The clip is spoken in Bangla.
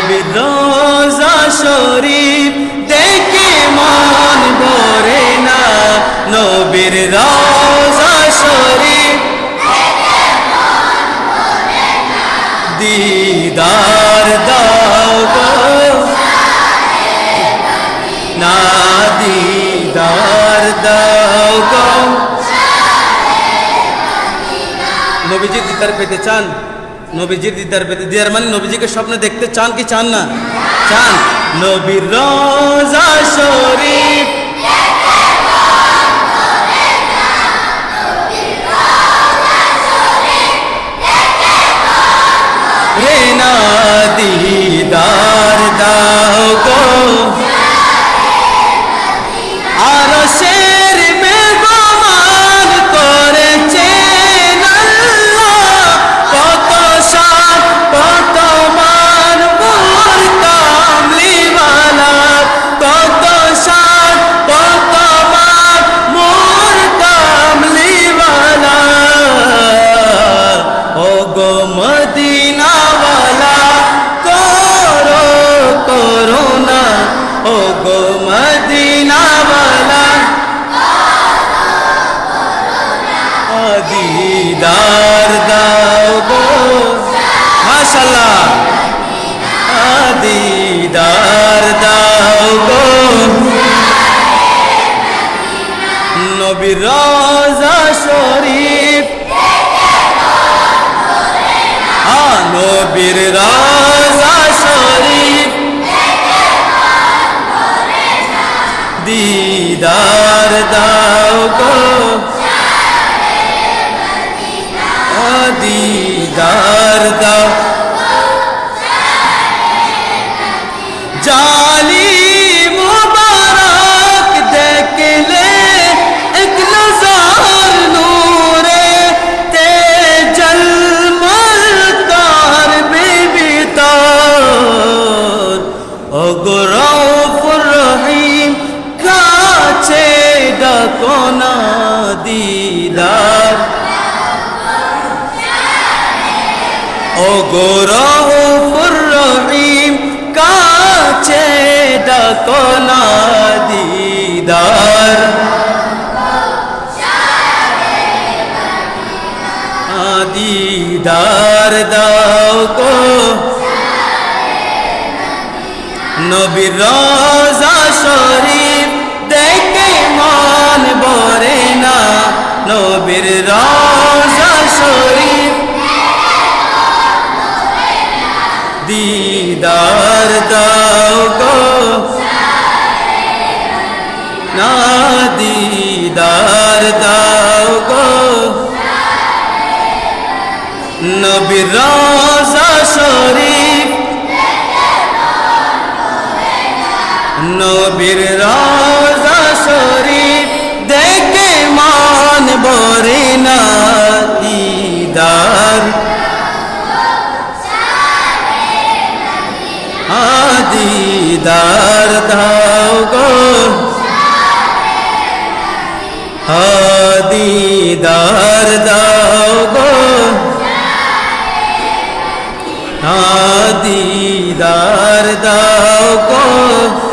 নবীর রোজা শরীফ দেখে মন ভরে না। নবীর রোজা শরীফ দিদার দাও না দিদার দাও গো। নবীজির দিদার পেতে চান। নবীজির দিদার পেতে দিদার মানে নবীজিকে স্বপ্নে দেখতে চান কি চান না? চান। নবীর রোজা শরীফ মদিনাওয়ালা করো করোনা ও গো মদিনাওয়ালা দিদার দাও গো। মাশাল্লাহ দিদার দাও গো। নবীর নবীর রাজা শরীফ। দিদার দাও গো। দিদার দাও ও রহিম, কাছে ডাকো না দিদার। ও গো গরফুর রহিম, কাছে ডাকো না দিদার। দিদার দাও গো নবীর রোজা শরীফ দেখে মন ভরে না। নবীর রোজা শরীফ দিদার দাও গো। না, দিদার দাও গো। নবীর রোজা শরীফ নবীর রোজা শরীফ দেখে মান ভরে না দিদার। দিদার দাও গো। দিদার দাও গো। দিদার দাও গো।